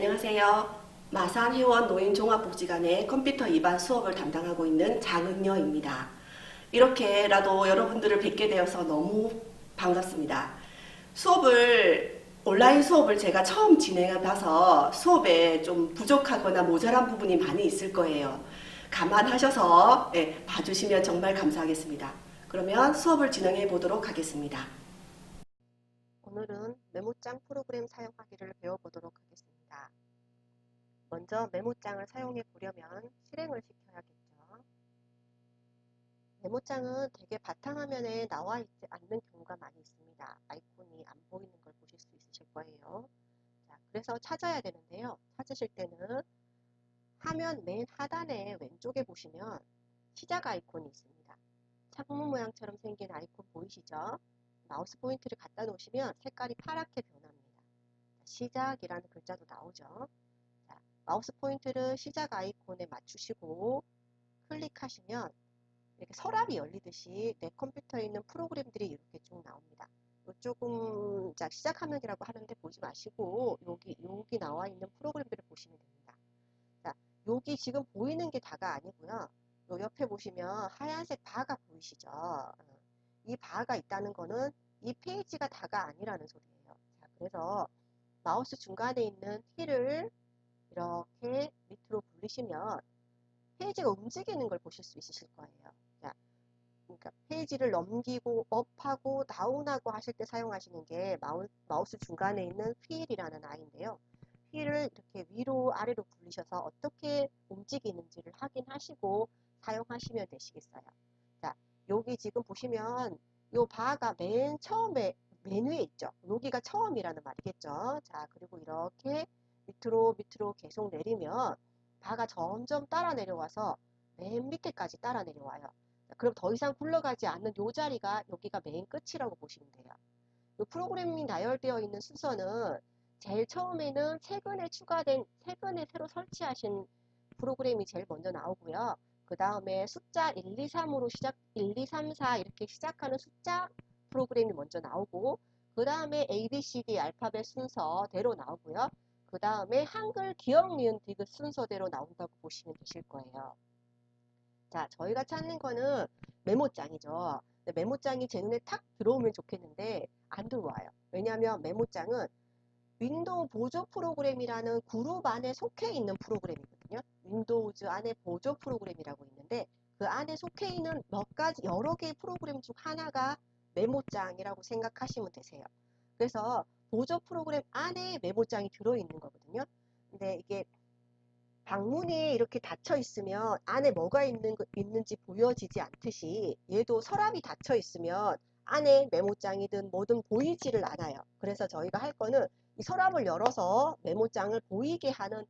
안녕하세요. 마산 회원 노인 종합복지관의 컴퓨터 2반 수업을 담당하고 있는 장은여입니다. 이렇게라도 여러분들을 뵙게 되어서 너무 반갑습니다. 수업을 온라인 수업을 제가 처음 진행해 봐서 수업에 좀 부족하거나 모자란 부분이 많이 있을 거예요. 감안하셔서 예, 봐주시면 정말 감사하겠습니다. 그러면 수업을 진행해 보도록 하겠습니다. 오늘은 메모장 프로그램 사용하기를 배워보도록 하겠습니다. 먼저 메모장을 사용해 보려면 실행을 시켜야겠죠. 메모장은 되게 바탕화면에 나와 있지 않는 경우가 많이 있습니다. 아이콘이 안 보이는 걸 보실 수 있으실 거예요. 자, 그래서 찾아야 되는데요. 찾으실 때는 화면 맨 하단에 왼쪽에 보시면 시작 아이콘이 있습니다. 창문 모양처럼 생긴 아이콘 보이시죠? 마우스 포인트를 갖다 놓으시면 색깔이 파랗게 변합니다. 시작이라는 글자도 나오죠. 자, 마우스 포인트를 시작 아이콘에 맞추시고 클릭하시면 이렇게 서랍이 열리듯이 내 컴퓨터에 있는 프로그램들이 이렇게 쭉 나옵니다. 조금 자 시작 화면이라고 하는데 보지 마시고 여기 여기 나와 있는 프로그램들을 보시면 됩니다. 자, 여기 지금 보이는 게 다가 아니고요. 요 옆에 보시면 하얀색 바가 보이시죠? 어, 이 바가 있다는 거는 이 페이지가 다가 아니라는 소리예요. 자, 그래서 마우스 중간에 있는 키를 이렇게 밑으로 굴리시면 페이지가 움직이는 걸 보실 수 있으실 거예요. 자, 그러니까 페이지를 넘기고 업하고 다운하고 하실 때 사용하시는 게 마우, 마우스 중간에 있는 휠이라는 아이인데요. 휠을 이렇게 위로 아래로 굴리셔서 어떻게 움직이는지를 확인하시고 사용하시면 되시겠어요. 자, 여기 지금 보시면 요 바가 맨 처음에 맨 위에 있죠. 여기가 처음이라는 말이겠죠. 자, 그리고 이렇게 밑으로 밑으로 계속 내리면 바가 점점 따라 내려와서 맨 밑에까지 따라 내려와요. 자, 그럼 더 이상 굴러가지 않는 요 자리가 여기가 맨 끝이라고 보시면 돼요. 이 프로그램이 나열되어 있는 순서는 제일 처음에는 최근에 추가된 최근에 새로 설치하신 프로그램이 제일 먼저 나오고요. 그 다음에 숫자 1, 2, 3으로 시작, 1, 2, 3, 4 이렇게 시작하는 숫자 프로그램이 먼저 나오고, 그 다음에 A, B, C, D 알파벳 순서대로 나오고요. 그 다음에 한글 기억, 니은, 디귿 순서대로 나온다고 보시면 되실 거예요. 자, 저희가 찾는 거는 메모장이죠. 메모장이 제 눈에 탁 들어오면 좋겠는데 안 들어와요. 왜냐하면 메모장은 윈도우 보조 프로그램이라는 그룹 안에 속해 있는 프로그램이거든요. 윈도우즈 안에 보조 프로그램이라고 있는데 그 안에 속해 있는 몇 가지 여러 개의 프로그램 중 하나가 메모장이라고 생각하시면 되세요. 그래서 보조 프로그램 안에 메모장이 들어있는 거거든요. 근데 이게 방문이 이렇게 닫혀 있으면 안에 뭐가 있는, 거- 있는지 보여지지 않듯이 얘도 서랍이 닫혀 있으면 안에 메모장이든 뭐든 보이지를 않아요. 그래서 저희가 할 거는 이 서랍을 열어서 메모장을 보이게 하는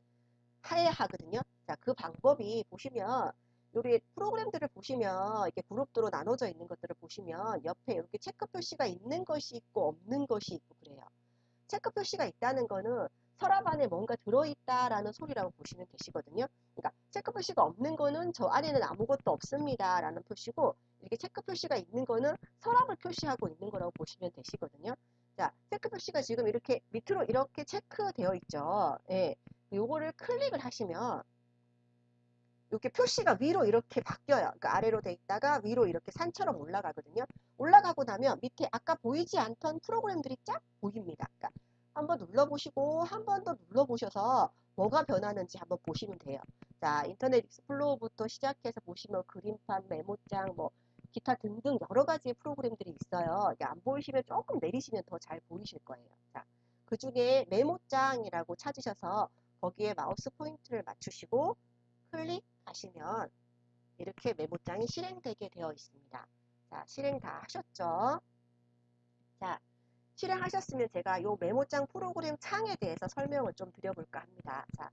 해야 하거든요. 자, 그 방법이 보시면 우리 프로그램들을 보시면 이렇게 그룹도로 나눠져 있는 것들을 보시면 옆에 이렇게 체크 표시가 있는 것이 있고 없는 것이 있고 그래요. 체크 표시가 있다는 거는 서랍 안에 뭔가 들어있다라는 소리라고 보시면 되시거든요. 그러니까 체크 표시가 없는 거는 저 안에는 아무것도 없습니다 라는 표시고 이렇게 체크 표시가 있는 거는 서랍을 표시하고 있는 거라고 보시면 되시거든요. 자, 체크 표시가 지금 이렇게 밑으로 이렇게 체크되어 있죠. 예. 요거를 클릭을 하시면 이렇게 표시가 위로 이렇게 바뀌어요. 그러니까 아래로 돼 있다가 위로 이렇게 산처럼 올라가거든요. 올라가고 나면 밑에 아까 보이지 않던 프로그램들이 쫙 보입니다. 그러니까 한번 눌러보시고 한 번 더 눌러보셔서 뭐가 변하는지 한번 보시면 돼요. 자, 인터넷 익스플로어부터 시작해서 보시면 그림판, 메모장, 뭐 기타 등등 여러 가지의 프로그램들이 있어요. 이게 안 보이시면 조금 내리시면 더 잘 보이실 거예요. 자, 그 중에 메모장이라고 찾으셔서 거기에 마우스 포인트를 맞추시고 클릭 하시면 이렇게 메모장이 실행되게 되어 있습니다. 자, 실행 다 하셨죠? 자, 실행하셨으면 제가 이 메모장 프로그램 창에 대해서 설명을 좀 드려볼까 합니다. 자,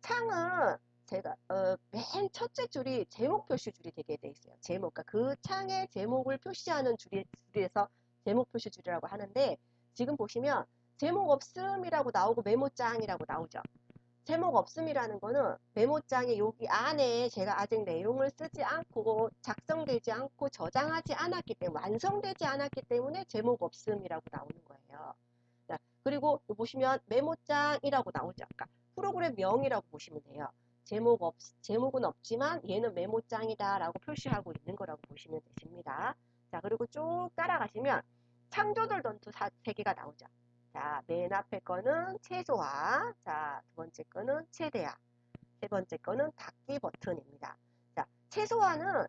창은 제가 어, 맨 첫째 줄이 제목 표시 줄이 되게 돼 있어요. 제목, 그러니까 그 창의 제목을 표시하는 줄이, 줄에서 제목 표시 줄이라고 하는데 지금 보시면 제목 없음이라고 나오고 메모장이라고 나오죠. 제목 없음이라는 거는 메모장에 여기 안에 제가 아직 내용을 쓰지 않고 작성되지 않고 저장하지 않았기 때문에 완성되지 않았기 때문에 제목 없음이라고 나오는 거예요. 자, 그리고 보시면 메모장이라고 나오죠. 아까 프로그램 명이라고 보시면 돼요. 제목 없, 제목은 없지만 얘는 메모장이다 라고 표시하고 있는 거라고 보시면 되십니다. 자, 그리고 쭉 따라가시면 창조들 던투 3개가 나오죠. 자, 맨 앞에 거는 최소화. 자, 두 번째 거는 최대화. 세 번째 거는 닫기 버튼입니다. 자, 최소화는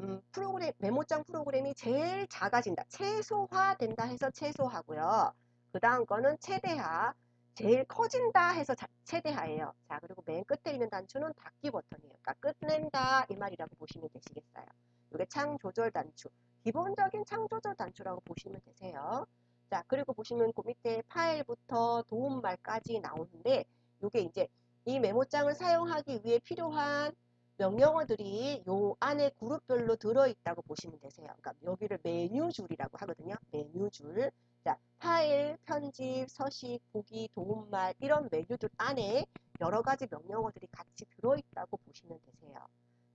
음, 프로그램, 메모장 프로그램이 제일 작아진다. 최소화된다 해서 최소하고요. 그 다음 거는 최대화. 제일 커진다 해서 자, 최대화예요. 자, 그리고 맨 끝에 있는 단추는 닫기 버튼이에요. 그러니까 끝낸다 이 말이라고 보시면 되시겠어요. 이게 창 조절 단추. 기본적인 창 조절 단추라고 보시면 되세요. 자, 그리고 보시면 그 밑에 파일부터 도움말까지 나오는데 이게 이제 이 메모장을 사용하기 위해 필요한 명령어들이 요 안에 그룹별로 들어있다고 보시면 되세요. 그러니까 여기를 메뉴줄이라고 하거든요. 메뉴줄. 자, 파일, 편집, 서식, 보기, 도움말 이런 메뉴들 안에 여러 가지 명령어들이 같이 들어있다고 보시면 되세요.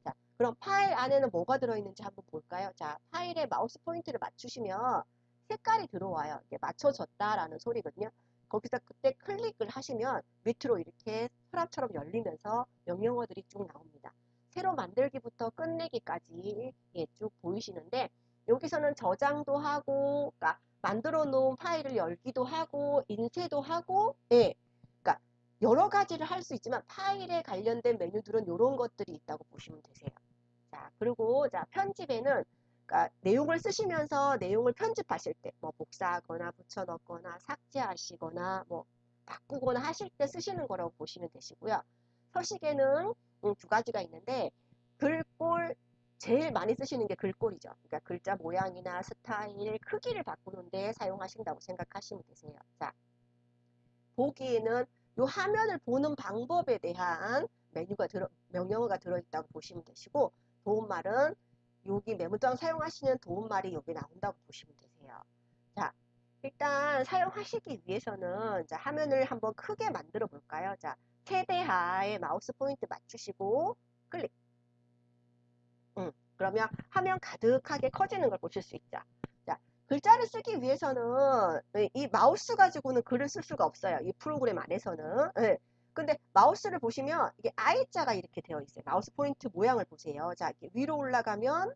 자, 그럼 파일 안에는 뭐가 들어있는지 한번 볼까요? 자, 파일에 마우스 포인트를 맞추시면 색깔이 들어와요. 이게 맞춰졌다라는 소리거든요. 거기서 그때 클릭을 하시면 밑으로 이렇게 서랍처럼 열리면서 명령어들이 쭉 나옵니다. 새로 만들기부터 끝내기까지 예, 쭉 보이시는데 여기서는 저장도 하고 그러니까 만들어 놓은 파일을 열기도 하고 인쇄도 하고 예, 그러니까 여러 가지를 할 수 있지만 파일에 관련된 메뉴들은 이런 것들이 있다고 보시면 되세요. 자 그리고 자 편집에는 그러니까 내용을 쓰시면서 내용을 편집하실 때 뭐 복사하거나 붙여넣거나 삭제하시거나 뭐 바꾸거나 하실 때 쓰시는 거라고 보시면 되시고요. 서식에는 음, 두 가지가 있는데 글꼴 제일 많이 쓰시는 게 글꼴이죠. 그러니까 글자 모양이나 스타일, 크기를 바꾸는 데 사용하신다고 생각하시면 되세요. 자, 보기에는 이 화면을 보는 방법에 대한 메뉴가 들어, 명령어가 들어있다고 보시면 되시고 도움말은 여기 메모장 사용하시는 도움말이 여기 나온다고 보시면 되세요. 자, 일단 사용하시기 위해서는 자, 화면을 한번 크게 만들어 볼까요? 자, 최대하에 마우스 포인트 맞추시고 클릭. 음, 그러면 화면 가득하게 커지는 걸 보실 수 있죠. 자, 글자를 쓰기 위해서는 이 마우스 가지고는 글을 쓸 수가 없어요. 이 프로그램 안에서는. 네. 근데 마우스를 보시면 이게 I자가 이렇게 되어 있어요. 마우스 포인트 모양을 보세요. 자, 위로 올라가면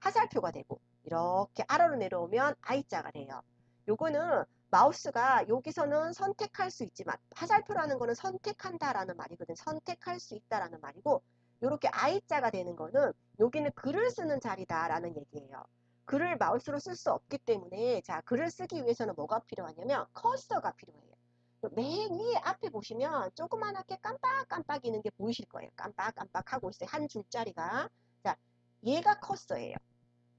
화살표가 되고 이렇게 아래로 내려오면 I자가 돼요. 요거는 마우스가 여기서는 선택할 수 있지만 화살표라는 거는 선택한다라는 말이거든요. 선택할 수 있다라는 말이고 이렇게 I자가 되는 거는 여기는 글을 쓰는 자리다라는 얘기예요. 글을 마우스로 쓸 수 없기 때문에 자 글을 쓰기 위해서는 뭐가 필요하냐면 커서가 필요해요. 맨 위에 앞에 보시면 조그만하게 깜빡깜빡이는 게 보이실 거예요. 깜빡깜빡 하고 있어요. 한 줄짜리가. 자, 얘가 커서예요.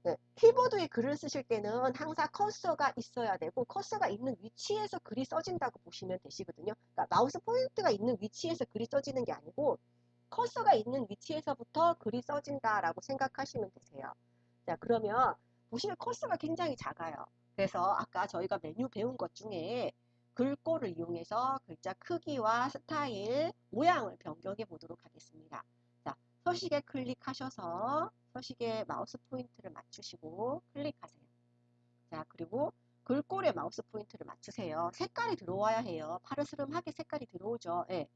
네, 키보드에 글을 쓰실 때는 항상 커서가 있어야 되고 커서가 있는 위치에서 글이 써진다고 보시면 되시거든요. 그러니까 마우스 포인트가 있는 위치에서 글이 써지는 게 아니고 커서가 있는 위치에서부터 글이 써진다라고 생각하시면 되세요. 자, 그러면 보시면 커서가 굉장히 작아요. 그래서 아까 저희가 메뉴 배운 것 중에 글꼴을 이용해서 글자 크기와 스타일, 모양을 변경해 보도록 하겠습니다. 자, 서식에 클릭하셔서 서식에 마우스 포인트를 맞추시고 클릭하세요. 자, 그리고 글꼴에 마우스 포인트를 맞추세요. 색깔이 들어와야 해요. 파르스름하게 색깔이 들어오죠. 예.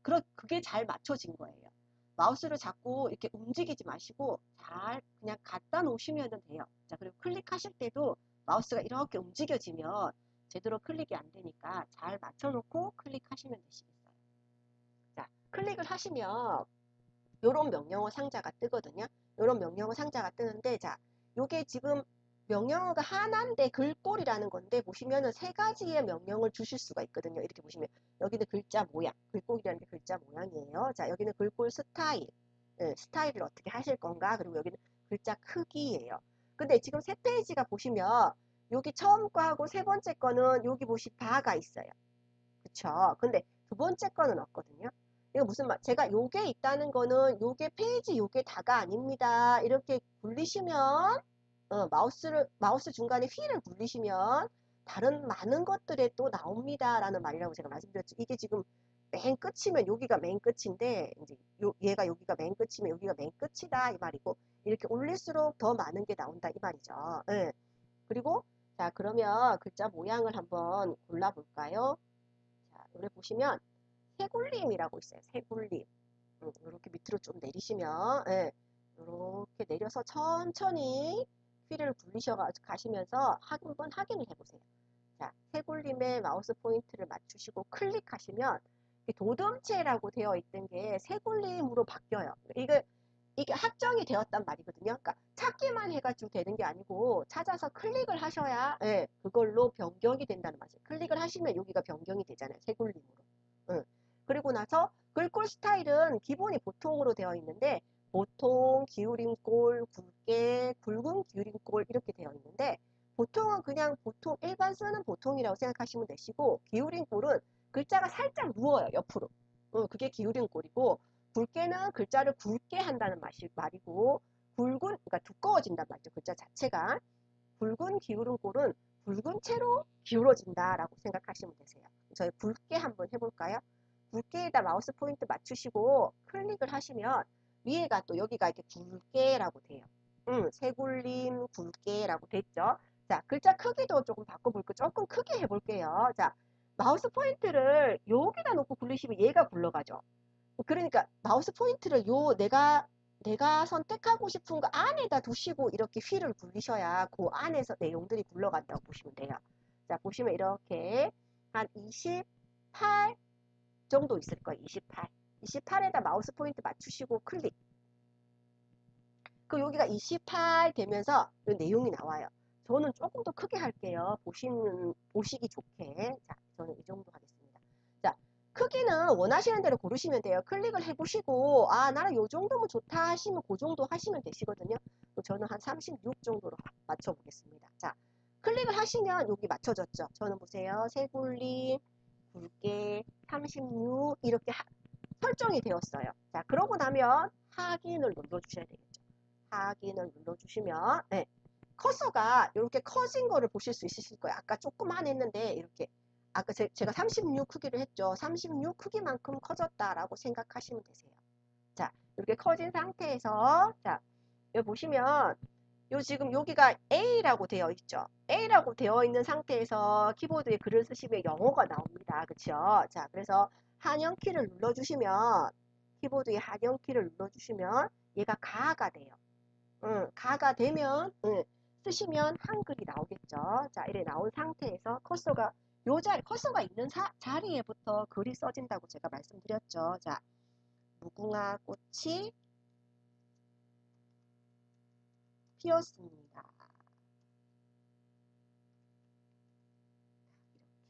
그러, 그게 잘 맞춰진 거예요. 마우스를 자꾸 이렇게 움직이지 마시고 잘 그냥 갖다 놓으시면 돼요. 자, 그리고 클릭하실 때도 마우스가 이렇게 움직여지면 제대로 클릭이 안 되니까 잘 맞춰놓고 클릭하시면 되시겠어요. 자, 클릭을 하시면 이런 명령어 상자가 뜨거든요. 이런 명령어 상자가 뜨는데 자, 요게 지금 명령어가 하나인데 글꼴이라는 건데 보시면은 세 가지의 명령을 주실 수가 있거든요. 이렇게 보시면 여기는 글자 모양, 글꼴이라는 게 글자 모양이에요. 자, 여기는 글꼴 스타일, 네, 스타일을 어떻게 하실 건가? 그리고 여기는 글자 크기예요. 근데 지금 세 페이지가 보시면 여기 처음 거하고 세 번째 거는 여기 보시 바가 있어요. 그쵸? 근데 두 번째 거는 없거든요. 이거 무슨 말, 제가 요게 있다는 거는 요게 페이지 요게 다가 아닙니다. 이렇게 굴리시면, 어, 마우스를, 마우스 중간에 휠을 굴리시면 다른 많은 것들에 또 나옵니다. 라는 말이라고 제가 말씀드렸죠. 이게 지금 맨 끝이면 여기가 맨 끝인데, 이제 요, 얘가 여기가 맨 끝이면 여기가 맨 끝이다. 이 말이고, 이렇게 올릴수록 더 많은 게 나온다. 이 말이죠. 예. 그리고 자, 그러면 글자 모양을 한번 골라볼까요? 자, 여기 보시면 새굴림이라고 있어요. 새굴림. 음, 이렇게 밑으로 좀 내리시면, 예, 이렇게 내려서 천천히 휠을 굴리셔 가시면서 한 번 확인을 해보세요. 자, 새굴림의 마우스 포인트를 맞추시고 클릭하시면 도둠체라고 되어 있던 게 새굴림으로 바뀌어요. 이게 이게 확정이 되었단 말이거든요. 그러니까 찾기만 해가지고 되는 게 아니고 찾아서 클릭을 하셔야 예, 그걸로 변경이 된다는 말이에요. 클릭을 하시면 여기가 변경이 되잖아요. 새굴림으로. 응. 그리고 나서 글꼴 스타일은 기본이 보통으로 되어 있는데 보통, 기울인 꼴, 굵게, 굵은 기울인 꼴 이렇게 되어 있는데 보통은 그냥 보통 일반 쓰는 보통이라고 생각하시면 되시고 기울인 꼴은 글자가 살짝 누워요. 옆으로. 응, 그게 기울인 꼴이고 굵게는 글자를 굵게 한다는 말이고 굵은 그러니까 두꺼워진단 말이죠. 글자 자체가 굵은 기울은 꼴은 굵은 채로 기울어진다라고 생각하시면 되세요. 저희 굵게 한번 해볼까요? 굵게에다 마우스 포인트 맞추시고 클릭을 하시면 위에가 또 여기가 이렇게 굵게라고 돼요. 음, 새굴림 굵게라고 됐죠. 자, 글자 크기도 조금 바꿔볼게요. 조금 크게 해볼게요. 자, 마우스 포인트를 여기다 놓고 굴리시면 얘가 굴러가죠. 그러니까 마우스 포인트를 요 내가 내가 선택하고 싶은 거 안에다 두시고 이렇게 휠을 굴리셔야 그 안에서 내용들이 굴러간다고 보시면 돼요. 자 보시면 이렇게 한 28 정도 있을 거예요. 28. 28에다 마우스 포인트 맞추시고 클릭. 그 여기가 28 되면서 내용이 나와요. 저는 조금 더 크게 할게요. 보시는 보시기 좋게. 자, 저는 이 정도 하겠습니다. 크기는 원하시는 대로 고르시면 돼요. 클릭을 해보시고 아 나는 요 정도면 좋다 하시면 그 정도 하시면 되시거든요. 저는 한 36 정도로 맞춰보겠습니다. 자 클릭을 하시면 여기 맞춰졌죠. 저는 보세요. 세굴림 굵게 36 이렇게 하, 설정이 되었어요. 자 그러고 나면 확인을 눌러주셔야 되겠죠. 확인을 눌러주시면 네, 커서가 이렇게 커진 거를 보실 수 있으실 거예요. 아까 조금만 했는데 이렇게 아까 제, 가 36 크기로 했죠. 36 크기만큼 커졌다라고 생각하시면 되세요. 자, 이렇게 커진 상태에서 자, 여기 보시면 요 지금 여기가 A라고 되어 있죠. A라고 되어 있는 상태에서 키보드에 글을 쓰시면 영어가 나옵니다. 그렇죠? 자, 그래서 한영 키를 눌러 주시면 키보드에 한영 키를 눌러 주시면 얘가 가가 돼요. 응, 가가 되면 응, 쓰시면 한글이 나오겠죠. 자, 이래 나온 상태에서 커서가 요 자리, 커서가 있는 사, 자리에부터 글이 써진다고 제가 말씀드렸죠. 자, 무궁화 꽃이 피었습니다.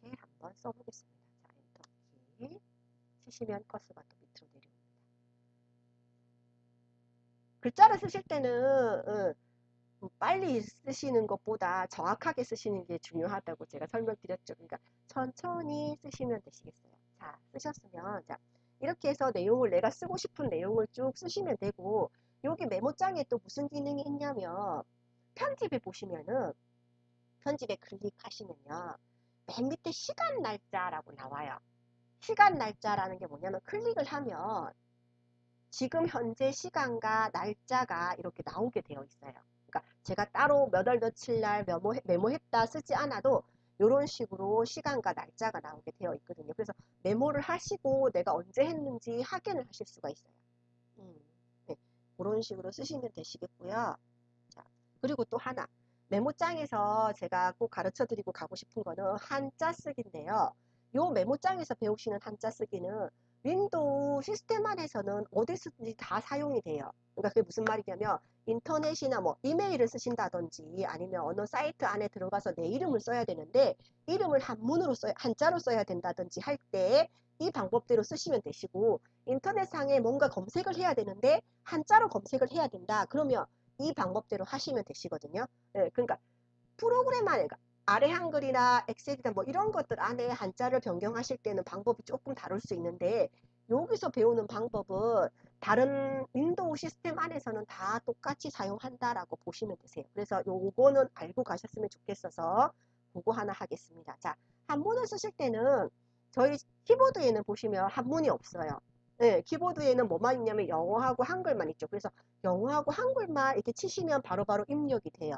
이렇게 한번 써보겠습니다. 자, 엔터 키 치시면 커서가 또 밑으로 내려옵니다. 글자를 쓰실 때는 응, 뭐 빨리 쓰시는 것보다 정확하게 쓰시는 게 중요하다고 제가 설명드렸죠. 그러니까 천천히 쓰시면 되시겠어요. 자, 쓰셨으면 자 이렇게 해서 내용을 내가 쓰고 싶은 내용을 쭉 쓰시면 되고 여기 메모장에 또 무슨 기능이 있냐면 편집에 보시면은 편집에 클릭하시면요. 맨 밑에 시간 날짜라고 나와요. 시간 날짜라는 게 뭐냐면 클릭을 하면 지금 현재 시간과 날짜가 이렇게 나오게 되어 있어요. 그러니까 제가 따로 몇 월 며칠 날 메모, 메모했다 쓰지 않아도 이런 식으로 시간과 날짜가 나오게 되어 있거든요. 그래서 메모를 하시고 내가 언제 했는지 확인을 하실 수가 있어요. 음, 네, 그런 식으로 쓰시면 되시겠고요. 자, 그리고 또 하나 메모장에서 제가 꼭 가르쳐 드리고 가고 싶은 거는 한자 쓰기인데요. 이 메모장에서 배우시는 한자 쓰기는 윈도우 시스템 안에서는 어디서든지 다 사용이 돼요. 그러니까 그게 무슨 말이냐면 인터넷이나 뭐 이메일을 쓰신다든지 아니면 어느 사이트 안에 들어가서 내 이름을 써야 되는데 이름을 한문으로 써야 한자로 써야 된다든지 할 때 이 방법대로 쓰시면 되시고 인터넷상에 뭔가 검색을 해야 되는데 한자로 검색을 해야 된다 그러면 이 방법대로 하시면 되시거든요 네, 그러니까 프로그램 안에 그러니까 아래 한글이나 엑셀이나 뭐 이런 것들 안에 한자를 변경하실 때는 방법이 조금 다를 수 있는데 여기서 배우는 방법은 다른 윈도우 시스템 안에서는 다 똑같이 사용한다라고 보시면 되세요. 그래서 요거는 알고 가셨으면 좋겠어서 그거 하나 하겠습니다. 자, 한문을 쓰실 때는 저희 키보드에는 보시면 한문이 없어요. 네, 키보드에는 뭐만 있냐면 영어하고 한글만 있죠. 그래서 영어하고 한글만 이렇게 치시면 바로바로 바로 입력이 돼요.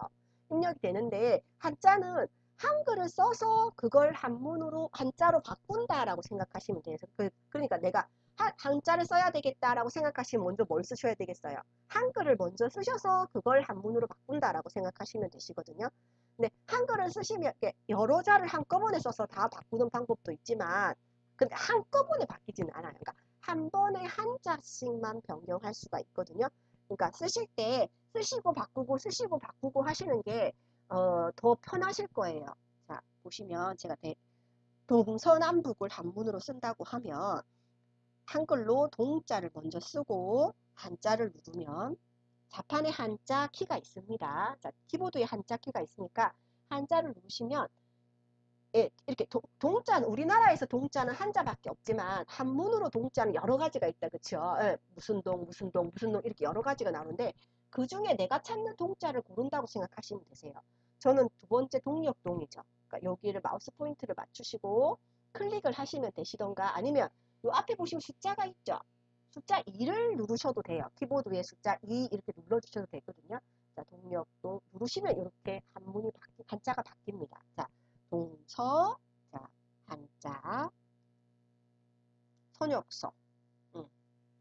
입력이 되는데 한자는 한글을 써서 그걸 한문으로 한자로 바꾼다라고 생각하시면 돼요. 그, 그러니까 내가 한, 한자를 써야 되겠다라고 생각하시면 먼저 뭘 쓰셔야 되겠어요? 한글을 먼저 쓰셔서 그걸 한문으로 바꾼다라고 생각하시면 되시거든요. 근데 한글을 쓰시면 여러 자를 한꺼번에 써서 다 바꾸는 방법도 있지만 근데 한꺼번에 바뀌지는 않아요. 그러니까 한 번에 한 자씩만 변경할 수가 있거든요. 그러니까 쓰실 때 쓰시고 바꾸고 쓰시고 바꾸고 하시는 게 어, 더 편하실 거예요. 자, 보시면 제가 대, 동서남북을 한문으로 쓴다고 하면 한글로 동자를 먼저 쓰고 한자를 누르면 자판에 한자 키가 있습니다. 자, 키보드에 한자 키가 있으니까 한자를 누르시면 예, 이렇게 도, 동자는 우리나라에서 동자는 한자밖에 없지만 한문으로 동자는 여러 가지가 있다 그쵸 예, 무슨 동 무슨 동 무슨 동 이렇게 여러 가지가 나오는데 그 중에 내가 찾는 동자를 고른다고 생각하시면 되세요. 저는 두 번째 동력동이죠. 그러니까 여기를 마우스 포인트를 맞추시고 클릭을 하시면 되시던가 아니면 요 앞에 보시면 숫자가 있죠. 숫자 2를 누르셔도 돼요. 키보드 위에 숫자 2 이렇게 눌러주셔도 되거든요. 자 동력동 누르시면 이렇게 한문이 바뀌, 한자가 바뀝니다. 자 동서, 자, 한자, 선역서, 응.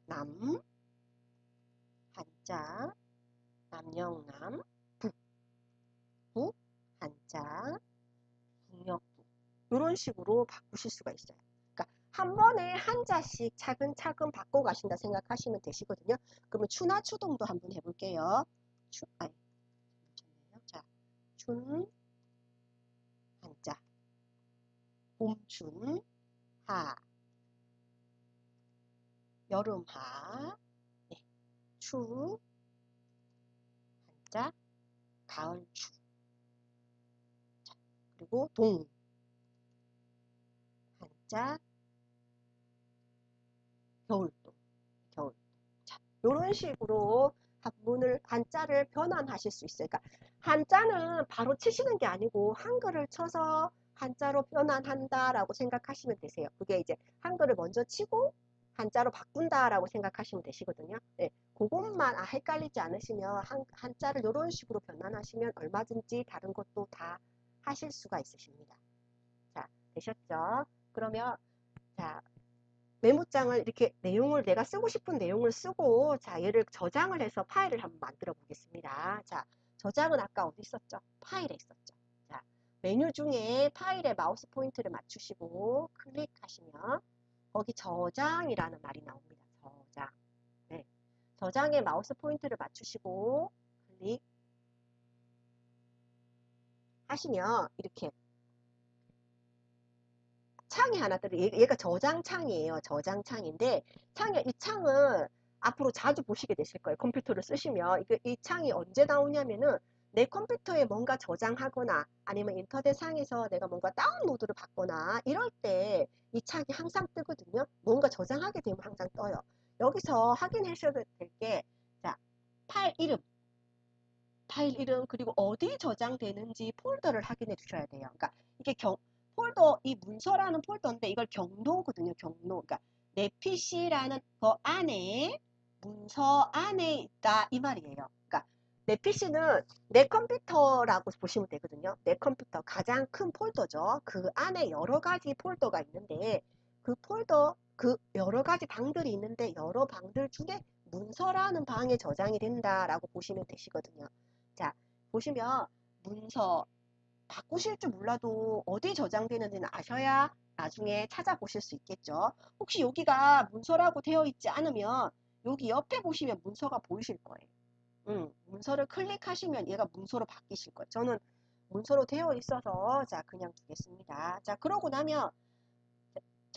남, 한자, 남영남, 북, 북, 한자, 북역북 이런 식으로 바꾸실 수가 있어요. 그러니까 한 번에 한자씩 차근차근 바꿔 가신다 생각하시면 되시거든요. 그러면 추나 추동도 한번 해볼게요. 추, 아니, 자, 춘, 한자 봄춘 하 여름하 네. 추한 자 가을추 자, 그리고 동 한자 겨울동 겨울 자 이런 식으로 한문을 한자를 변환하실 수 있어요. 그러니까 한자는 바로 치시는 게 아니고 한글을 쳐서 한자로 변환한다라고 생각하시면 되세요. 그게 이제 한글을 먼저 치고 한자로 바꾼다라고 생각하시면 되시거든요. 네, 그것만 아, 헷갈리지 않으시면 한, 한자를 이런 식으로 변환하시면 얼마든지 다른 것도 다 하실 수가 있으십니다. 자, 되셨죠? 그러면 자 메모장을 이렇게 내용을 내가 쓰고 싶은 내용을 쓰고 자 얘를 저장을 해서 파일을 한번 만들어 보겠습니다. 자 저장은 아까 어디 있었죠? 파일에 있었죠. 자 메뉴 중에 파일에 마우스 포인트를 맞추시고 클릭하시면 거기 저장이라는 말이 나옵니다. 저장. 네. 저장에 마우스 포인트를 맞추시고 클릭 하시면 이렇게 창이 하나 들어 얘가 저장 창이에요. 저장 창인데 창이 이 창은 앞으로 자주 보시게 되실 거예요. 컴퓨터를 쓰시면 이 창이 언제 나오냐면은 내 컴퓨터에 뭔가 저장하거나 아니면 인터넷 상에서 내가 뭔가 다운로드를 받거나 이럴 때 이 창이 항상 뜨거든요. 뭔가 저장하게 되면 항상 떠요. 여기서 확인하셔도 될 게 자, 파일 이름 파일 이름 그리고 어디 저장되는지 폴더를 확인해 주셔야 돼요. 그러니까 이게 경, 폴더 이 문서라는 폴더인데 이걸 경로거든요. 경로. 그러니까 내 PC라는 거 안에 문서 안에 있다 이 말이에요. 그러니까 내 PC는 내 컴퓨터라고 보시면 되거든요. 내 컴퓨터 가장 큰 폴더죠. 그 안에 여러 가지 폴더가 있는데 그 폴더 그 여러 가지 방들이 있는데 여러 방들 중에 문서라는 방에 저장이 된다라고 보시면 되시거든요. 자, 보시면 문서 바꾸실 줄 몰라도 어디 저장되는지는 아셔야 나중에 찾아보실 수 있겠죠. 혹시 여기가 문서라고 되어 있지 않으면 여기 옆에 보시면 문서가 보이실 거예요. 음, 문서를 클릭하시면 얘가 문서로 바뀌실 거예요. 저는 문서로 되어 있어서 자 그냥 두겠습니다. 자 그러고 나면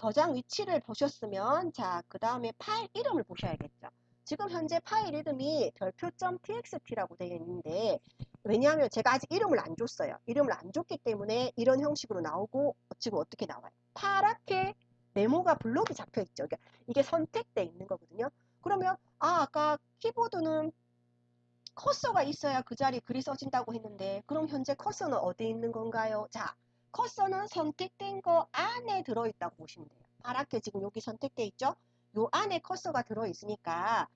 저장 위치를 보셨으면 자 그 다음에 파일 이름을 보셔야겠죠. 지금 현재 파일 이름이 별표.txt라고 되어 있는데 왜냐하면 제가 아직 이름을 안 줬어요. 이름을 안 줬기 때문에 이런 형식으로 나오고 지금 어떻게 나와요? 파랗게 네모가 블록이 잡혀 있죠. 그러니까 이게 선택돼 있는 거거든요. 그러면 아 아까 키보드는 커서가 있어야 그 자리에 글이 써진다고 했는데 그럼 현재 커서는 어디 있는 건가요? 자 커서는 선택된 거 안에 들어있다고 보시면 돼요. 파랗게 지금 여기 선택돼 있죠? 요 안에 커서가 들어있으니까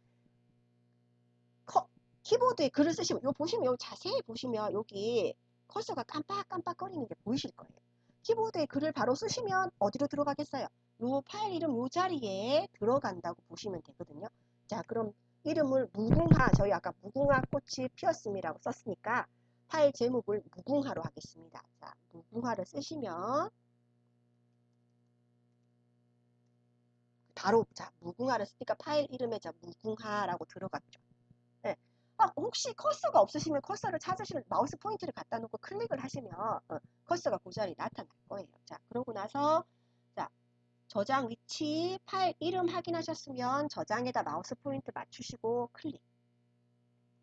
커, 키보드에 글을 쓰시면 요 보시면 요 자세히 보시면 여기 커서가 깜빡깜빡 거리는 게 보이실 거예요. 키보드에 글을 바로 쓰시면 어디로 들어가겠어요? 요 파일 이름 요 자리에 들어간다고 보시면 되거든요. 자, 그럼 이름을 무궁화, 저희 아까 무궁화 꽃이 피었음이라고 썼으니까 파일 제목을 무궁화로 하겠습니다. 자, 무궁화를 쓰시면 바로 자 무궁화를 쓰니까 파일 이름에 자 무궁화라고 들어갔죠. 네. 아, 혹시 커서가 없으시면 커서를 찾으시는 마우스 포인트를 갖다 놓고 클릭을 하시면 어, 커서가 그 자리에 나타날 거예요. 자 그러고 나서 자 저장 위치 파일 이름 확인하셨으면 저장에다 마우스 포인트 맞추시고 클릭.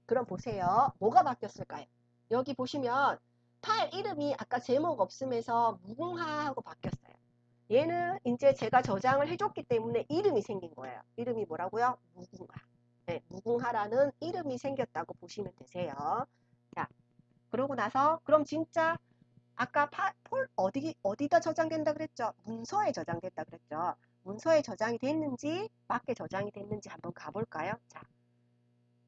그럼 보세요. 뭐가 바뀌었을까요? 여기 보시면 파일 이름이 아까 제목 없으면서 무궁화하고 바뀌었어요. 얘는 이제 제가 저장을 해줬기 때문에 이름이 생긴 거예요. 이름이 뭐라고요? 무궁화. 네, 무궁화라는 이름이 생겼다고 보시면 되세요. 자, 그러고 나서 그럼 진짜 아까 파, 폴 어디 어디다 저장된다 그랬죠? 문서에 저장됐다 그랬죠? 문서에 저장이 됐는지 밖에 저장이 됐는지 한번 가볼까요? 자,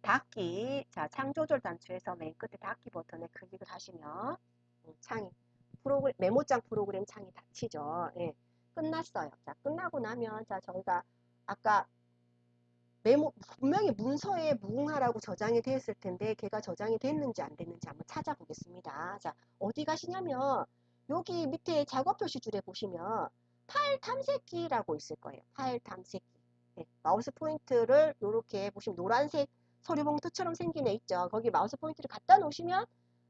닫기. 자, 창 조절 단추에서 맨 끝에 닫기 버튼에 클릭을 하시면 음, 창이 프로그램 메모장 프로그램 창이 닫히죠. 예. 끝났어요. 자, 끝나고 나면, 자, 저희가 아까 메모, 분명히 문서에 무궁화라고 저장이 되었을 텐데, 걔가 저장이 됐는지 안 됐는지 한번 찾아보겠습니다. 자, 어디 가시냐면, 여기 밑에 작업 표시줄에 보시면, 파일 탐색기라고 있을 거예요. 파일 탐색기. 네, 마우스 포인트를 이렇게 보시면 노란색 서류 봉투처럼 생긴 애 있죠. 거기 마우스 포인트를 갖다 놓으시면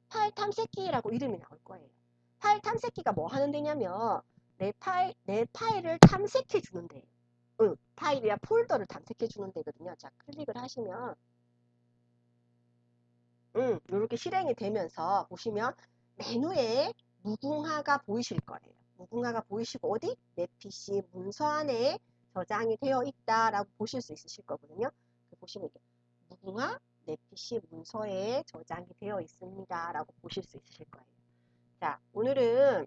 파일 탐색기라고 이름이 나올 거예요. 파일 탐색기가 뭐 하는 데냐면 내 파일, 내 파일을 탐색해 주는데, 응, 파일이야 폴더를 탐색해 주는 데거든요. 자, 클릭을 하시면, 응, 이렇게 실행이 되면서 보시면 메뉴에 무궁화가 보이실 거예요. 무궁화가 보이시고 어디? 내 PC 문서 안에 저장이 되어 있다라고 보실 수 있으실 거거든요. 보시면 이게 무궁화 내 PC 문서에 저장이 되어 있습니다. 라고 보실 수 있으실 거예요. 자, 오늘은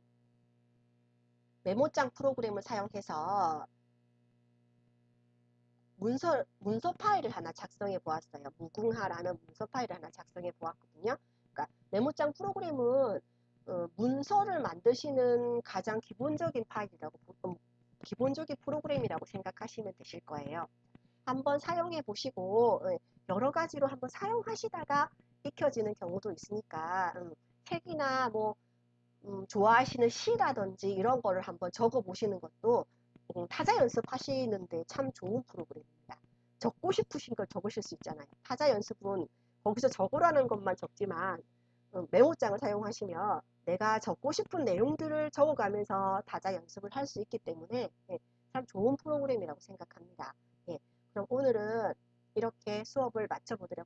메모장 프로그램을 사용해서 문서, 문서 파일을 하나 작성해 보았어요. 무궁화라는 문서 파일을 하나 작성해 보았거든요. 그러니까 메모장 프로그램은 어, 문서를 만드시는 가장 기본적인 파일이라고, 음, 기본적인 프로그램이라고 생각하시면 되실 거예요. 한번 사용해 보시고 어, 여러 가지로 한번 사용하시다가 익혀지는 경우도 있으니까 음, 책이나 뭐 음, 좋아하시는 시라든지 이런 거를 한번 적어 보시는 것도 음, 타자 연습하시는데 참 좋은 프로그램입니다. 적고 싶으신 걸 적으실 수 있잖아요. 타자 연습은 거기서 적으라는 것만 적지만 음, 메모장을 사용하시면 내가 적고 싶은 내용들을 적어가면서 타자 연습을 할 수 있기 때문에 예, 참 좋은 프로그램이라고 생각합니다. 예, 그럼 오늘은 이렇게 수업을 마쳐보도록 하겠습니다.